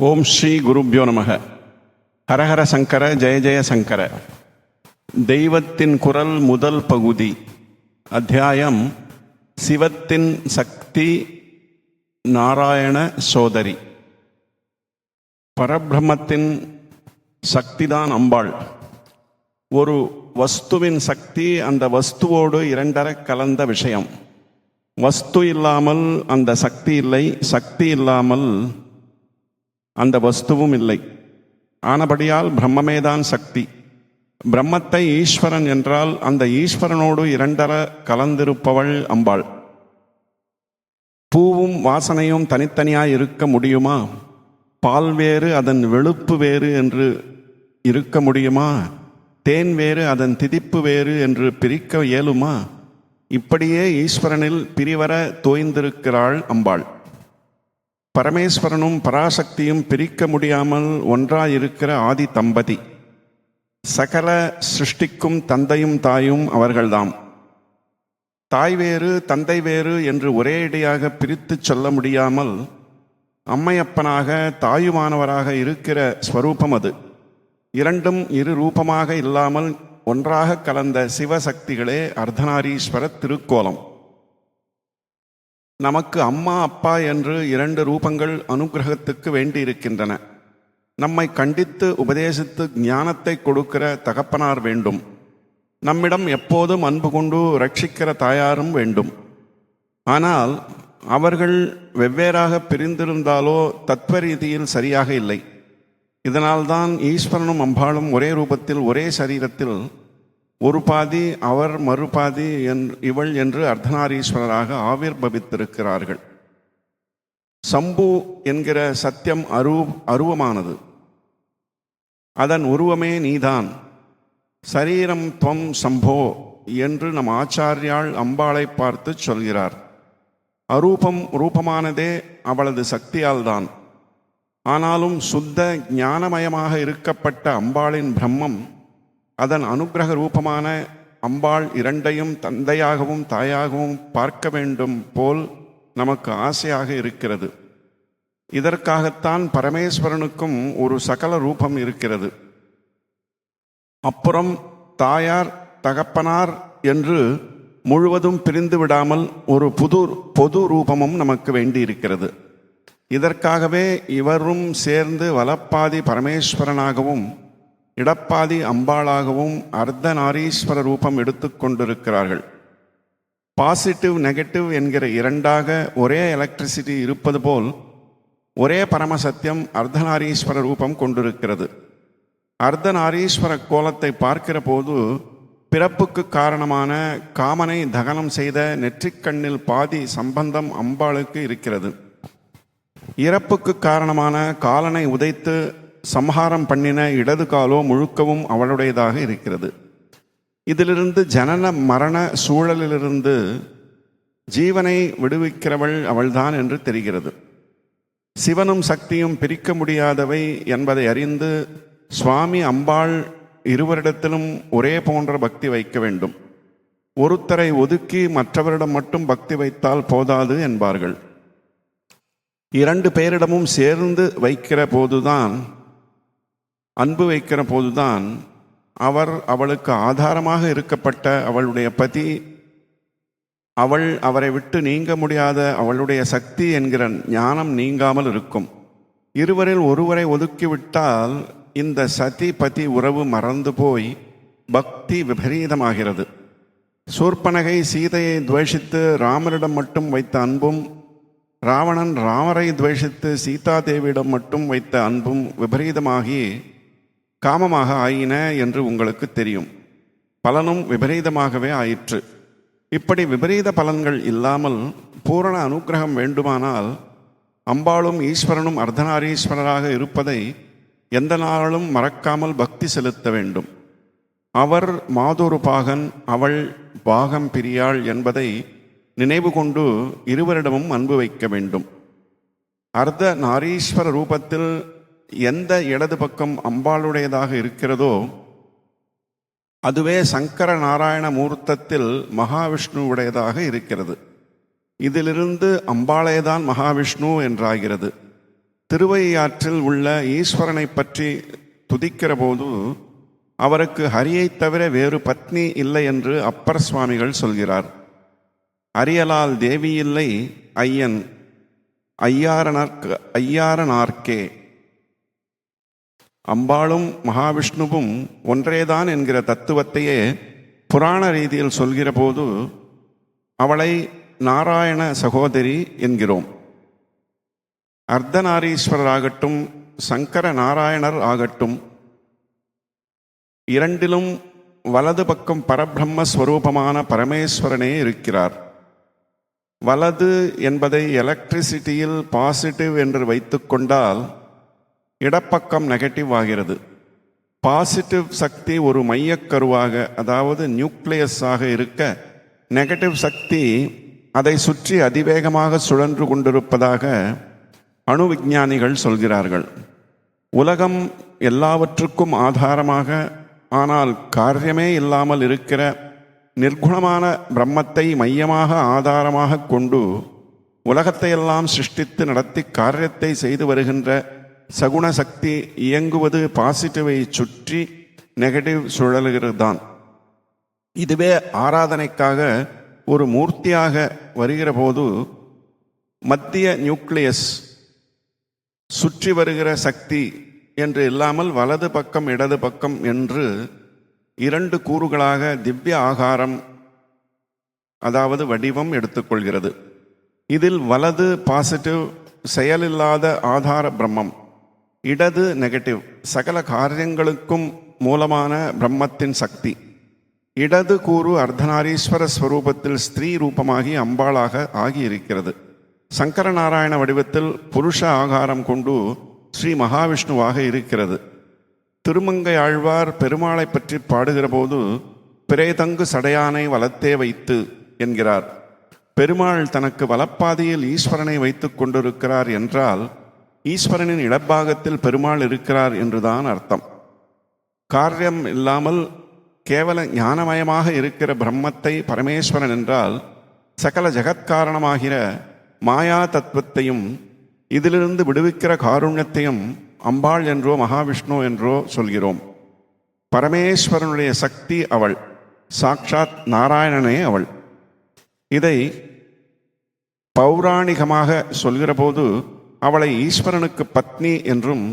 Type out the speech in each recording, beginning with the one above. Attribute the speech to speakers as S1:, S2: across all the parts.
S1: ஓம் ஸ்ரீ குருப்யோ நமக. ஹரஹர சங்கர ஜெய ஜெய சங்கர. தெய்வத்தின் குரல் முதல் பகுதி. அத்தியாயம் சிவத்தின் சக்தி நாராயண சோதரி. பரபிரமத்தின் சக்திதான் அம்பாள். ஒரு வஸ்துவின் சக்தி அந்த வஸ்துவோடு இரண்டர கலந்த விஷயம். வஸ்து இல்லாமல் அந்த சக்தி இல்லை சக்தி இல்லாமல் அந்த வஸ்துவும் இல்லை. ஆனபடியால் பிரம்மமேதான் சக்தி. பிரம்மத்தை ஈஸ்வரன் என்றால் அந்த ஈஸ்வரனோடு இரண்டர கலந்திருப்பவள் அம்பாள். பூவும் வாசனையும் தனித்தனியாய் இருக்க முடியுமா? பால் வேறு அதன் வெளுப்பு வேறு என்று இருக்க முடியுமா? தேன் வேறு அதன் திதிப்பு வேறு என்று பிரிக்க இயலுமா? இப்படியே ஈஸ்வரனில் பிரிவர தோய்ந்திருக்கிறாள் அம்பாள். பரமேஸ்வரனும் பராசக்தியும் பிரிக்க முடியாமல் ஒன்றாயிருக்கிற ஆதி தம்பதி. சகல சிருஷ்டிக்கும் தந்தையும் தாயும் அவர்கள்தாம். தாய் வேறு தந்தை வேறு என்று ஒரேடியாக பிரித்து சொல்ல முடியாமல் அம்மையப்பனாக தாயுமானவராக இருக்கிற ஸ்வரூபம் அது. இரண்டும் இரு ரூபமாக இல்லாமல் ஒன்றாக கலந்த சிவசக்திகளே அர்த்தநாரீஸ்வர திருக்கோலம். நமக்கு அம்மா அப்பா என்று இரண்டு ரூபங்கள் அனுகிரகத்துக்கு வேண்டி இருக்கின்றன நம்மை கண்டித்து உபதேசித்து ஞானத்தை கொடுக்கிற தகப்பனார் வேண்டும். நம்மிடம் எப்போதும் அன்பு கொண்டு ரட்சிக்கிற தாயாரும் வேண்டும். ஆனால் அவர்கள் வெவ்வேறாக பிரிந்திருந்தாலோ தத்துவ ரீதியில் சரியாக இல்லை. இதனால்தான் ஈஸ்வரனும் அம்பாளும் ஒரே ரூபத்தில் ஒரே சரீரத்தில் ஒரு பாதி அவர் மறுபாதி என் இவள் என்று அர்த்தநாரீஸ்வரராக ஆவிர்பவித்திருக்கிறார்கள். சம்பு என்கிற சத்தியம் அரு அருவமானது. அதன் உருவமே நீதான். சரீரம் துவம் சம்போ என்று நம் ஆச்சாரியாள் அம்பாளை பார்த்து சொல்கிறார். அரூபம் ரூபமானதே அவளது சக்தியால்தான். ஆனாலும் சுத்த ஞானமயமாக இருக்கப்பட்ட அம்பாளின் பிரம்மம் அதன் அனுக்கிரக ரூபமான அம்பாள் இரண்டையும் தந்தையாகவும் தாயாகவும் பார்க்க வேண்டும் போல் நமக்கு ஆசையாக இருக்கிறது. இதற்காகத்தான் பரமேஸ்வரனுக்கும் ஒரு சகல ரூபம் இருக்கிறது. அப்புறம் தாயார் தகப்பனார் என்று முழுவதும் பிரிந்து விடாமல் ஒரு புது பொது ரூபமும் நமக்கு வேண்டி இருக்கிறது. இதற்காகவே இவரும் சேர்ந்து வலப்பாதி பரமேஸ்வரனாகவும் இடப்பாதி அம்பாளாகவும் அர்த்தநாரீஸ்வர ரூபம் எடுத்துக்கொண்டிருக்கிறார்கள் பாசிட்டிவ் நெகட்டிவ் என்கிற இரண்டாக ஒரே எலக்ட்ரிசிட்டி இருப்பது போல் ஒரே பரமசத்தியம் அர்த்தநாரீஸ்வர ரூபம் கொண்டிருக்கிறது. அர்த்தநாரீஸ்வர கோலத்தை பார்க்கிற போது பிறப்புக்கு காரணமான காமனை தகனம் செய்த நெற்றிக்கண்ணில் பாதி சம்பந்தம் அம்பாளுக்கு இருக்கிறது. இறப்புக்கு காரணமான காலனை உதைத்து சம்ஹாரம் பண்ணின இடது காலோ முழுக்கவும் அவளுடையதாக இருக்கிறது. இதிலிருந்து ஜனன மரண சூழலிலிருந்து ஜீவனை விடுவிக்கிறவள் அவள்தான் என்று தெரிகிறது. சிவனும் சக்தியும் பிரிக்க முடியாதவை என்பதை அறிந்து சுவாமி அம்பாள் இருவரிடத்திலும் ஒரே போன்ற பக்தி வைக்க வேண்டும். ஒருத்தரை ஒதுக்கி மற்றவரிடம் மட்டும் பக்தி வைத்தால் போதாது என்பார்கள். இரண்டு பேரிடமும் சேர்ந்து வைக்கிற போதுதான் அன்பு வைக்கிற போதுதான் அவர் அவளுக்கு ஆதாரமாக இருக்கப்பட்ட அவளுடைய பதி அவள் அவரை விட்டு நீங்க முடியாத அவளுடைய சக்தி என்கிற ஞானம் நீங்காமல் இருக்கும். இருவரில் ஒருவரை ஒதுக்கிவிட்டால் இந்த சதி பதி உறவு மறந்து போய் பக்தி விபரீதமாகிறது. சூர்பனகை சீதையை துவேஷித்து ராமரிடம் மட்டும் வைத்த அன்பும் ராவணன் ராமரை துவேஷித்து சீதாதேவியிடம் மட்டும் வைத்த அன்பும் விபரீதமாகி காமமாக ஆயின என்று உங்களுக்கு தெரியும். பலனும் விபரீதமாகவே ஆயிற்று. இப்படி விபரீத பலன்கள் இல்லாமல் பூரண அனுக்கிரகம் வேண்டுமானால் அம்பாளும் ஈஸ்வரனும் அர்த்தநாரீஸ்வரராக இருப்பதை எந்த நாளும் மறக்காமல் பக்தி செலுத்த வேண்டும். அவர் மாதொரு பாகன் அவள் பாகம் பிரியாள் என்பதை நினைவு கொண்டு இருவரிடமும் அன்பு வைக்க வேண்டும். அர்த்த நாரீஸ்வர ரூபத்தில் எந்த இடது பக்கம் அம்பாளுடையதாக இருக்கிறதோ அதுவே சங்கர நாராயண மூர்த்தத்தில் மகாவிஷ்ணுவுடையதாக இருக்கிறது. இதிலிருந்து அம்பாளேதான் மகாவிஷ்ணு என்றாகிறது. திருவையாற்றில் உள்ள ஈஸ்வரனை பற்றி துதிக்கிற போது அவருக்கு ஹரியைத் தவிர வேறு பத்னி இல்லை என்று அப்பர் சுவாமிகள் சொல்கிறார். அரியலால் தேவி இல்லை ஐயன் ஐயாரனார்க்கு ஐயாரனார்க்கே அம்பாளும் மகாவிஷ்ணுவும் ஒன்றேதான் என்கிற தத்துவத்தையே புராண ரீதியில் சொல்கிற போது அவளை நாராயண சகோதரி என்கிறோம். அர்த்தநாரீஸ்வரர் ஆகட்டும் சங்கர நாராயணர் ஆகட்டும் இரண்டிலும் வலது பக்கம் பரபிரம்ம ஸ்வரூபமான பரமேஸ்வரனே இருக்கிறார். வலது என்பதை எலக்ட்ரிசிட்டியில் பாசிட்டிவ் என்று வைத்துக்கொண்டால் இடப்பக்கம் நெகட்டிவ் ஆகிறது. பாசிட்டிவ் சக்தி ஒரு மையக்கருவாக அதாவது நியூக்ளியஸாக இருக்க நெகட்டிவ் சக்தி அதை சுற்றி அதிவேகமாக சுழன்று கொண்டிருப்பதாக அணு விஞ்ஞானிகள் சொல்கிறார்கள். உலகம் எல்லாவற்றுக்கும் ஆதாரமாக ஆனால் காரியமே இல்லாமல் இருக்கிற நிர்குணமான பிரம்மத்தை மையமாக ஆதாரமாக கொண்டு உலகத்தையெல்லாம் சிருஷ்டித்து நடத்தி காரியத்தை செய்து வருகின்ற சகுண சக்தி இயங்குவது பாசிட்டிவை சுற்றி நெகட்டிவ் சுழலுகிறது தான் இதுவே ஆராதனைக்காக ஒரு மூர்த்தியாக வருகிற போது மத்திய நியூக்ளியஸ் சுற்றி வருகிற சக்தி என்று இல்லாமல் வலது பக்கம் இடது பக்கம் என்று இரண்டு கூறுகளாக திவ்ய ஆகாரம் அதாவது வடிவம் எடுத்துக்கொள்கிறது. இதில் வலது பாசிட்டிவ் செயலில்லாத ஆதார பிரம்மம் இடது நெகட்டிவ் சகல காரியங்களுக்கும் மூலமான பிரம்மத்தின் சக்தி. இடது கூறு அர்த்தநாரீஸ்வர ஸ்வரூபத்தில் ஸ்திரீ ரூபமாகி அம்பாளாக ஆகியிருக்கிறது. சங்கரநாராயண வடிவத்தில் புருஷ ஆகாரம் கொண்டு ஸ்ரீ மகாவிஷ்ணுவாக இருக்கிறது. திருமங்கை ஆழ்வார் பெருமாளை பற்றி பாடுகிற போது பிரேதங்கு சடையானை வலத்தே வைத்து என்கிறார். பெருமாள் தனக்கு வலப்பாதையில் ஈஸ்வரனை வைத்துக் கொண்டிருக்கிறார் என்றால் ஈஸ்வரனின் இடப்பாகத்தில் பெருமாள் இருக்கிறார் என்றுதான் அர்த்தம். காரியம் இல்லாமல் கேவல ஞானமயமாக இருக்கிற பிரம்மத்தை பரமேஸ்வரன் என்றால் சகல ஜெகத்காரணமாகிற மாயா தத்துவத்தையும் இதிலிருந்து விடுவிக்கிற காருண்யத்தையும் அம்பாள் என்றோ மகாவிஷ்ணு என்றோ சொல்கிறோம். பரமேஸ்வரனுடைய சக்தி அவள் சாக்ஷாத் நாராயணனே அவள். இதை பௌராணிகமாக சொல்கிற போது அவளை ஈஸ்வரனுக்கு பத்னி என்றும்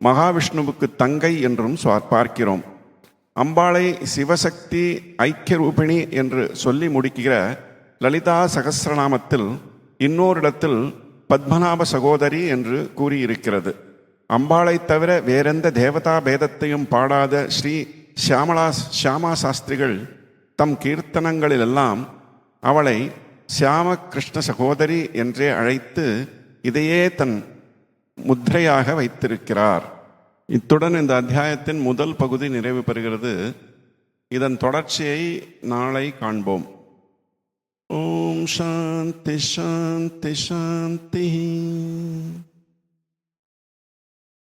S1: மகாவிஷ்ணுவுக்கு தங்கை என்றும் பார்க்கிறோம். அம்பாளை சிவசக்தி ஐக்கிய ரூபிணி என்று சொல்லி முடிக்கிற லலிதா சகஸ்ரநாமத்தில் இன்னோரிடத்தில் பத்மநாப சகோதரி என்று கூறியிருக்கிறது. அம்பாளை தவிர வேறெந்த தேவதா பேதத்தையும் பாடாத ஸ்ரீ சியாமலா சியாமா சாஸ்திரிகள் தம் கீர்த்தனங்களிலெல்லாம் அவளை சியாம கிருஷ்ண சகோதரி என்றே அழைத்து இதையே தன் முத்திரையாக வைத்திருக்கிறார். இத்துடன் இந்த அத்தியாயத்தின் முதல் பகுதி நிறைவு பெறுகிறது. இதன் தொடர்ச்சியை நாளை காண்போம். ஓம் சாந்தி சாந்தி சாந்தி.